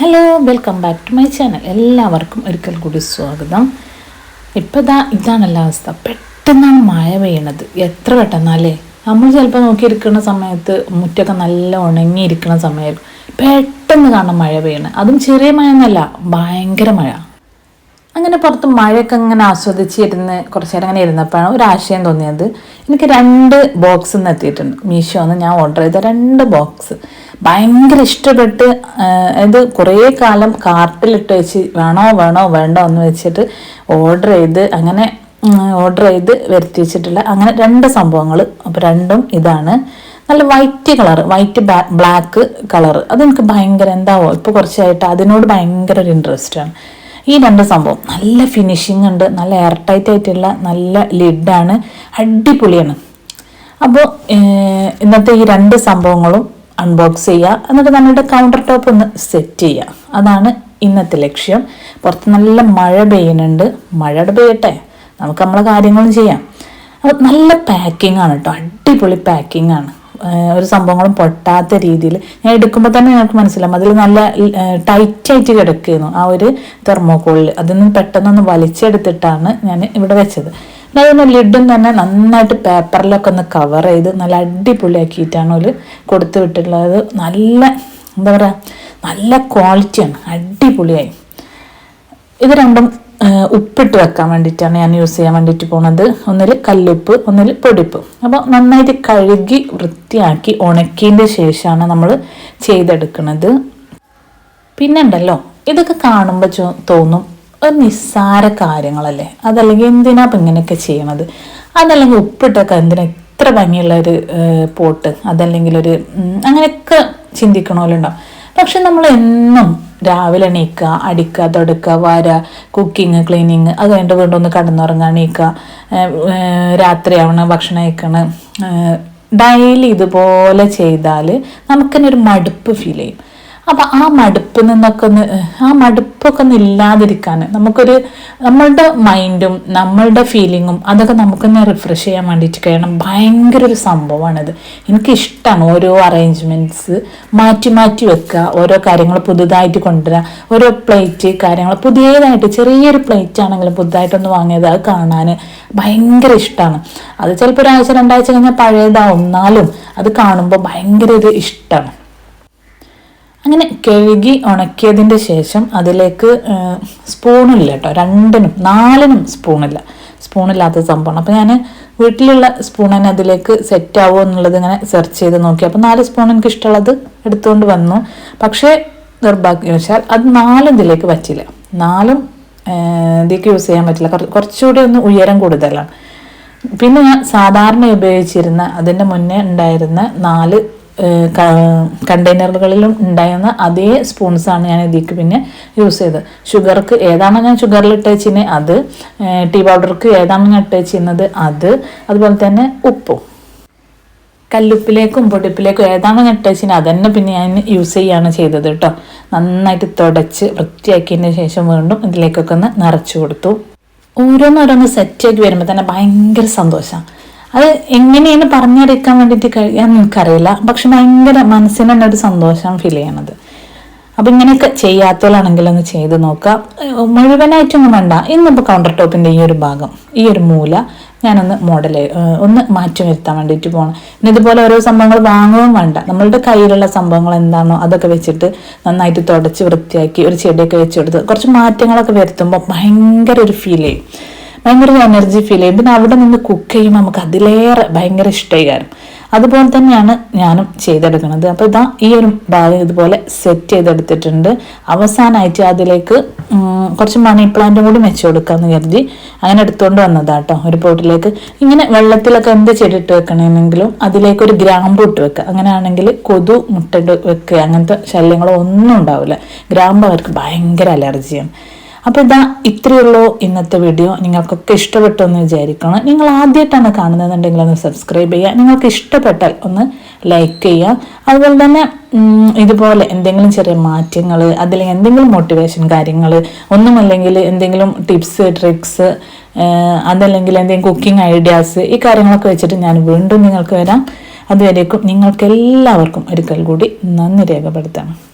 Hello welcome back to my channel എല്ലാവർക്കും ഒരിക്കൽ കൂടി സ്വാഗതം. ഇപ്പം ഇതാ ഇതാണല്ല അവസ്ഥ. പെട്ടെന്നാണ് മഴ പെയ്യണത്. എത്ര പെട്ടെന്നല്ലേ നമ്മൾ ചിലപ്പോൾ നോക്കിയിരിക്കുന്ന സമയത്ത് മുറ്റൊക്കെ നല്ല ഉണങ്ങിയിരിക്കുന്ന സമയം പെട്ടെന്ന് കാണാം മഴ പെയ്യണത് അതും ചെറിയ മഴ എന്നല്ല ഭയങ്കര മഴ. അങ്ങനെ പുറത്ത് മഴയൊക്കെ അങ്ങനെ ആസ്വദിച്ചിരുന്ന് കുറച്ച് നേരം അങ്ങനെ ഇരുന്നപ്പോഴാണ് ഒരു ആശയം തോന്നിയത്. എനിക്ക് രണ്ട് ബോക്സ് നിന്ന് എത്തിയിട്ടുണ്ട്. മീഷോന്ന് ഞാൻ ഓർഡർ ചെയ്ത രണ്ട് ബോക്സ് ഭയങ്കര ഇഷ്ടപ്പെട്ട് ഇത് കുറേ കാലം കാർട്ടിലിട്ട് വെച്ച് വേണോ വേണോ വേണ്ടോ എന്ന് വെച്ചിട്ട് ഓർഡർ ചെയ്ത് അങ്ങനെ ഓർഡർ ചെയ്ത് വരുത്തി വെച്ചിട്ടുള്ള അങ്ങനെ രണ്ട് സംഭവങ്ങൾ അപ്പോൾ രണ്ടും ഇതാണ്. നല്ല white colour white black colour അതെനിക്ക് ഭയങ്കര എന്താവോ ഇപ്പോൾ കുറച്ചായിട്ട് അതിനോട് ഭയങ്കര ഒരു ഇൻട്രസ്റ്റ് ആണ്. ഈ രണ്ട് സംഭവം നല്ല ഫിനിഷിംഗ് ഉണ്ട് നല്ല എയർ ടൈറ്റ് ആയിട്ടുള്ള നല്ല ലിഡാണ് അടിപൊളിയാണ്. അപ്പോൾ ഇന്നത്തെ ഈ രണ്ട് സംഭവങ്ങളും അൺബോക്സ് ചെയ്യുക. എന്നിട്ട് നമ്മളുടെ കൗണ്ടർ ടോപ്പ് ഒന്ന് സെറ്റ് ചെയ്യുക. അതാണ് ഇന്നത്തെ ലക്ഷ്യം. പുറത്ത് നല്ല മഴ പെയ്യുന്നുണ്ട്. മഴയുടെ പെയ്യട്ടെ. നമുക്ക് നമ്മളെ കാര്യങ്ങളും ചെയ്യാം. അപ്പോൾ നല്ല പാക്കിംഗ് ആണ് കേട്ടോ അടിപൊളി പാക്കിംഗ് ആണ്. ഒരു സംഭവങ്ങളും പൊട്ടാത്ത രീതിയിൽ. ഞാൻ എടുക്കുമ്പോൾ തന്നെ ഞങ്ങൾക്ക് മനസ്സിലാവും. അതിൽ നല്ല ടൈറ്റായിട്ട് കിടക്കുന്നു ആ ഒരു തെർമോക്കോളിൽ അതിൽ പെട്ടെന്നൊന്ന് വലിച്ചെടുത്തിട്ടാണ് ഞാൻ ഇവിടെ വെച്ചത്. അതൊന്ന് ലിഡും തന്നെ നന്നായിട്ട് പേപ്പറിലൊക്കെ ഒന്ന് കവർ ചെയ്ത് നല്ല അടിപൊളിയാക്കിയിട്ടാണ് ഒരു കൊടുത്തു വിട്ടിട്ടുള്ളത്. നല്ല എന്താ പറയുക നല്ല ക്വാളിറ്റിയാണ് അടിപൊളിയായി. ഇത് രണ്ടും ഉപ്പിട്ട് വെക്കാൻ വേണ്ടിയിട്ടാണ് ഞാൻ യൂസ് ചെയ്യാൻ വേണ്ടിയിട്ട് പോണത്. ഒന്നിൽ കല്ലുപ്പ് ഒന്നിൽ പൊടിപ്പ്. അപ്പോൾ നന്നായിട്ട് കഴുകി വൃത്തിയാക്കി ഉണക്കിയതിന്റെ ശേഷമാണ് നമ്മൾ ചെയ്തെടുക്കുന്നത് പിന്നെ ഉണ്ടല്ലോ ഇതൊക്കെ കാണുമ്പോൾ തോന്നും ഒരു നിസ്സാര കാര്യങ്ങളല്ലേ? അതല്ലെങ്കിൽ എന്തിനാ ഇപ്പം ഇങ്ങനെയൊക്കെ ചെയ്യണത്? അതല്ലെങ്കിൽ ഉപ്പിട്ടൊക്കെ എന്തിനാ ഇത്ര ഭംഗിയുള്ള ഒരു പോട്ട്? അതല്ലെങ്കിൽ ഒരു അങ്ങനെയൊക്കെ ചിന്തിക്കണമല്ലോ പക്ഷെ നമ്മൾ എന്നും രാവിലെ എണീക്കുക അടിക്കുക തുടക്കുക വര കുക്കിങ് ക്ലീനിങ് അത് കഴിഞ്ഞിട്ട് വീണ്ടും ഒന്ന് കടന്നുറങ്ങുക എണീക്കുക രാത്രിയാവണം ഭക്ഷണം കഴിക്കണം ഡെയിലി ഇതുപോലെ ചെയ്താൽ നമുക്കെന്നെ ഒരു മടുപ്പ് ഫീൽ ചെയ്യും. അപ്പം ആ മടുപ്പ് നിന്നൊക്കെ ഒന്ന് ആ മടുപ്പൊക്കെ ഒന്ന് ഇല്ലാതിരിക്കാൻ നമുക്കൊരു നമ്മളുടെ മൈൻഡും നമ്മളുടെ ഫീലിങ്ങും അതൊക്കെ നമുക്കൊന്ന് റിഫ്രഷ് ചെയ്യാൻ വേണ്ടിയിട്ട് കഴിയണം. ഭയങ്കര ഒരു സംഭവമാണിത്. എനിക്കിഷ്ടമാണ് ഓരോ അറേഞ്ച്മെന്റ്സ് മാറ്റി മാറ്റി വെക്കുക ഓരോ കാര്യങ്ങൾ പുതുതായിട്ട് കൊണ്ടുവരിക ഓരോ പ്ലേറ്റ് കാര്യങ്ങൾ പുതിയതായിട്ട് ചെറിയൊരു പ്ലേറ്റ് ആണെങ്കിലും പുതുതായിട്ടൊന്ന് വാങ്ങിയത് അത് കാണാൻ ഭയങ്കര ഇഷ്ടമാണ് അത് ചിലപ്പോൾ ഒരാഴ്ച രണ്ടാഴ്ച കഴിഞ്ഞാൽ പഴയതാവും എന്നാലും അത് കാണുമ്പോൾ ഭയങ്കര ഒരു ഇഷ്ടമാണ് അങ്ങനെ കഴുകി ഉണക്കിയതിന്റെ ശേഷം അതിലേക്ക് സ്പൂണില്ല കേട്ടോ. രണ്ടിനും നാലിനും സ്പൂണില്ല. സ്പൂണില്ലാത്ത സംഭവമാണ്. അപ്പോൾ ഞാൻ വീട്ടിലുള്ള സ്പൂൺ തന്നെ അതിലേക്ക് സെറ്റ് ആവുമോ എന്നുള്ളത് ഇങ്ങനെ സെർച്ച് ചെയ്ത് നോക്കി. അപ്പോൾ നാല് സ്പൂൺ എനിക്ക് ഇഷ്ടമുള്ളത് എടുത്തുകൊണ്ട് വന്നു. പക്ഷേ നിർഭാഗ്യം വെച്ചാൽ അത് നാലും ഇതിലേക്ക് പറ്റില്ല നാലും ഇതിലേക്ക് യൂസ് ചെയ്യാൻ പറ്റില്ല. കുറച്ചുകൂടി ഒന്ന് ഉയരം കൂടുതലാണ്. പിന്നെ ഞാൻ സാധാരണ ഉപയോഗിച്ചിരുന്ന അതിന്റെ മുന്നേ ഉണ്ടായിരുന്ന നാല് കണ്ടെയ്നറുകളിലും ഉണ്ടായിരുന്ന അതേ സ്പൂൺസാണ് ഞാൻ ഇതിലേക്ക് പിന്നെ യൂസ് ചെയ്തത്. ഷുഗർക്ക് ഏതാണോ ഞാൻ ഷുഗറിൽ ഇട്ട് വെച്ചിരുന്നത് അത് ടീ പൗഡർക്ക് ഏതാണോ ഞാൻ ഇട്ട് വെച്ചിരുന്നത് അത് അതുപോലെ തന്നെ ഉപ്പും. കല്ലുപ്പിലേക്കും പൊടിപ്പിലേക്കും ഏതാണോ ഞാൻ ഇട്ട് വെച്ചിരുന്നത് അതന്നെ പിന്നെ ഞാൻ യൂസ് ചെയ്യുകയാണ് ചെയ്തത് കേട്ടോ. നന്നായിട്ട് തുടച്ച് വൃത്തിയാക്കിയതിന് ശേഷം വീണ്ടും ഇതിലേക്കൊക്കെ ഒന്ന് നിറച്ചു കൊടുത്തു. ഓരോന്നോരോന്ന് സെറ്റാക്കി വരുമ്പോൾ തന്നെ ഭയങ്കര സന്തോഷമാണ് അത് എങ്ങനെയാണ് പറഞ്ഞറിയിക്കാൻ വേണ്ടിയിട്ട് കഴിയാൻ എനിക്കറിയില്ല പക്ഷെ ഭയങ്കര മനസ്സിന് തന്നെ ഒരു സന്തോഷം ഫീൽ ചെയ്യണത്. അപ്പം ഇങ്ങനെയൊക്കെ ചെയ്യാത്തവരാണെങ്കിൽ ഒന്ന് ചെയ്ത് നോക്കാം മുഴുവനായിട്ടൊന്നും വേണ്ട. ഇന്നിപ്പോൾ കൗണ്ടർ ടോപ്പിന്റെ ഈ ഒരു ഭാഗം ഈ ഒരു മൂല ഞാനൊന്ന് മോഡൽ ഒന്ന് മാറ്റി വരുത്താൻ വേണ്ടിയിട്ട് പോകണം പിന്നെ ഇതുപോലെ ഓരോ സംഭവങ്ങൾ വാങ്ങുകയും വേണ്ട. നമ്മളുടെ കയ്യിലുള്ള സംഭവങ്ങൾ എന്താണോ അതൊക്കെ വെച്ചിട്ട് നന്നായിട്ട് തുടച്ച് വൃത്തിയാക്കി ഒരു ചെടിയൊക്കെ വെച്ച് കൊടുത്ത് കുറച്ച് മാറ്റങ്ങളൊക്കെ വരുത്തുമ്പോൾ ഭയങ്കര ഒരു ഫീൽ ചെയ്യും. ഭയങ്കര എനർജി ഫീൽ ചെയ്യും. പിന്നെ അവിടെ നിന്ന് കുക്ക് ചെയ്യുമ്പോൾ നമുക്ക് അതിലേറെ ഭയങ്കര ഇഷ്ടമായി കാരണം അതുപോലെ തന്നെയാണ് ഞാനും ചെയ്തെടുക്കുന്നത്. അപ്പോൾ ഇതാ ഈ ഒരു ഭാഗം ഇതുപോലെ സെറ്റ് ചെയ്തെടുത്തിട്ടുണ്ട്. അവസാനമായിട്ട് അതിലേക്ക് കുറച്ച് മണി പ്ലാന്റും കൂടി വെച്ച് കൊടുക്കാമെന്ന് കരുതി അങ്ങനെ എടുത്തുകൊണ്ട് വന്നതാട്ടോ. ഒരു പോട്ടിലേക്ക്. ഇങ്ങനെ വെള്ളത്തിലൊക്കെ എന്ത് ചെടിയിട്ട് വെക്കണമെങ്കിലും അതിലേക്ക് ഒരു ഗ്രാമ്പ് ഇട്ട് വെക്കുക അങ്ങനെയാണെങ്കിൽ കൊതു മുട്ടിട്ട് വെക്കുക അങ്ങനത്തെ ശല്യങ്ങളോ ഒന്നും ഉണ്ടാവില്ല. ഗ്രാമ്പ് അവർക്ക് ഭയങ്കര അലർജിയാണ് അപ്പോൾ ഇതാ ഇത്രയുള്ളൂ ഇന്നത്തെ വീഡിയോ. നിങ്ങൾക്കൊക്കെ ഇഷ്ടപ്പെട്ടു എന്ന് വിചാരിക്കണം. നിങ്ങൾ ആദ്യമായിട്ടാണ് കാണുന്നതെന്നുണ്ടെങ്കിൽ ഒന്ന് സബ്സ്ക്രൈബ് ചെയ്യുക. നിങ്ങൾക്ക് ഇഷ്ടപ്പെട്ടാൽ ഒന്ന് ലൈക്ക് ചെയ്യുക. അതുപോലെ തന്നെ ഇതുപോലെ എന്തെങ്കിലും ചെറിയ മാറ്റങ്ങൾ അതിൽ എന്തെങ്കിലും മോട്ടിവേഷൻ കാര്യങ്ങൾ ഒന്നുമല്ലെങ്കിൽ എന്തെങ്കിലും ടിപ്സ് ട്രിക്സ് അതല്ലെങ്കിൽ എന്തെങ്കിലും കുക്കിംഗ് ഐഡിയാസ് ഈ കാര്യങ്ങളൊക്കെ വെച്ചിട്ട് ഞാൻ വീണ്ടും നിങ്ങൾക്ക് വരാം. അതുവരേക്കും നിങ്ങൾക്ക് എല്ലാവർക്കും ഒരിക്കൽ കൂടി നന്ദി രേഖപ്പെടുത്തണം